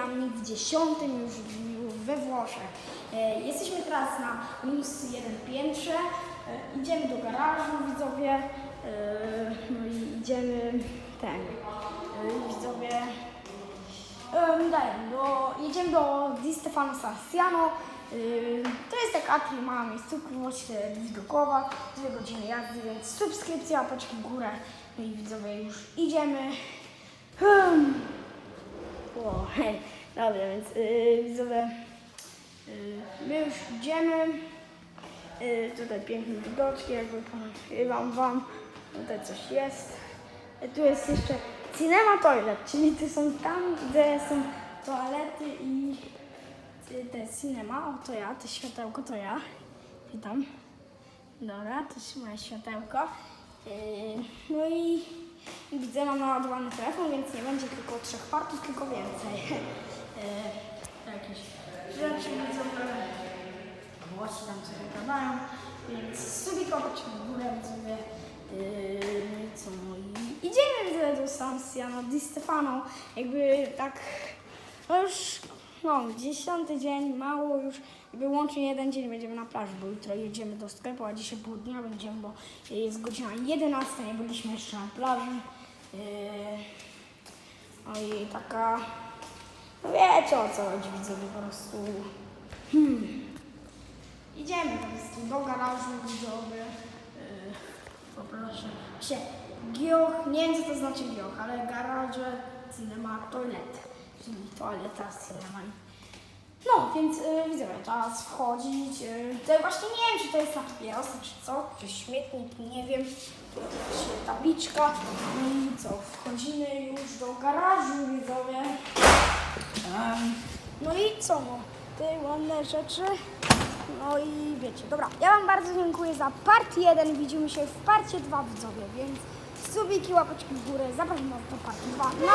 Jamnik w dziesiątym już dniu we Włoszech. E, Jesteśmy teraz na minus jeden piętrze. E, Idziemy do garażu, widzowie. E, No i idziemy ten. Widzowie. Um, daję, do, jedziemy do Di Stefano Sassiano. To jest taka atri, mała miejscówkowość widokowa, dwie godziny jazdy, więc subskrypcja, łapeczki w górę. No i widzowie już idziemy. Hmm. Hej, dobra, więc yy, widzowie, yy, my już idziemy. Yy, tutaj piękne widoczki, jakby wam, wam, tutaj coś jest. Yy, tu jest jeszcze cinema toilet, czyli to są tam, gdzie są toalety i y, te cinema, o to ja, to światełko to ja. Witam. Dobra, to jest moje światełko. No i widzę, mam naładowany telefon, więc nie będzie tylko trzech partów, tylko więcej. Yy, jakieś rzeczy widzowe, włosy tam coś gadają, więc subik łapać w górę widzowie. Yy, co, no i idziemy widzowie do San Siano di Stefano, jakby tak, no już no, dziesiąty dzień, mało już, jakby łącznie jeden dzień będziemy na plaży, bo jutro jedziemy do sklepu, a dzisiaj pół dnia będziemy, bo jest godzina 11, nie byliśmy jeszcze na plaży. Yy, no i taka, no wiecie o co chodzi, widzowie, po prostu. Hmm. Idziemy po prostu do garażu widzowie. Yy, poproszę się. Gioch, nie wiem co to znaczy gioch, ale garaże, cinema, toilet. Czyli toaleta, cinema. No, więc yy, widzowie, czas wchodzić. Yy, właśnie nie wiem, czy to jest na papierosy, czy co, czy śmietnik, nie wiem. Tu tabliczka. No i co, wchodzimy już do garażu, widzowie. No i co, no, te ładne rzeczy. No i wiecie, dobra, ja Wam bardzo dziękuję za part 1, widzimy się w parcie 2 widzowie, więc subiki, łapeczki w górę, zapraszam Was do partii 2. No,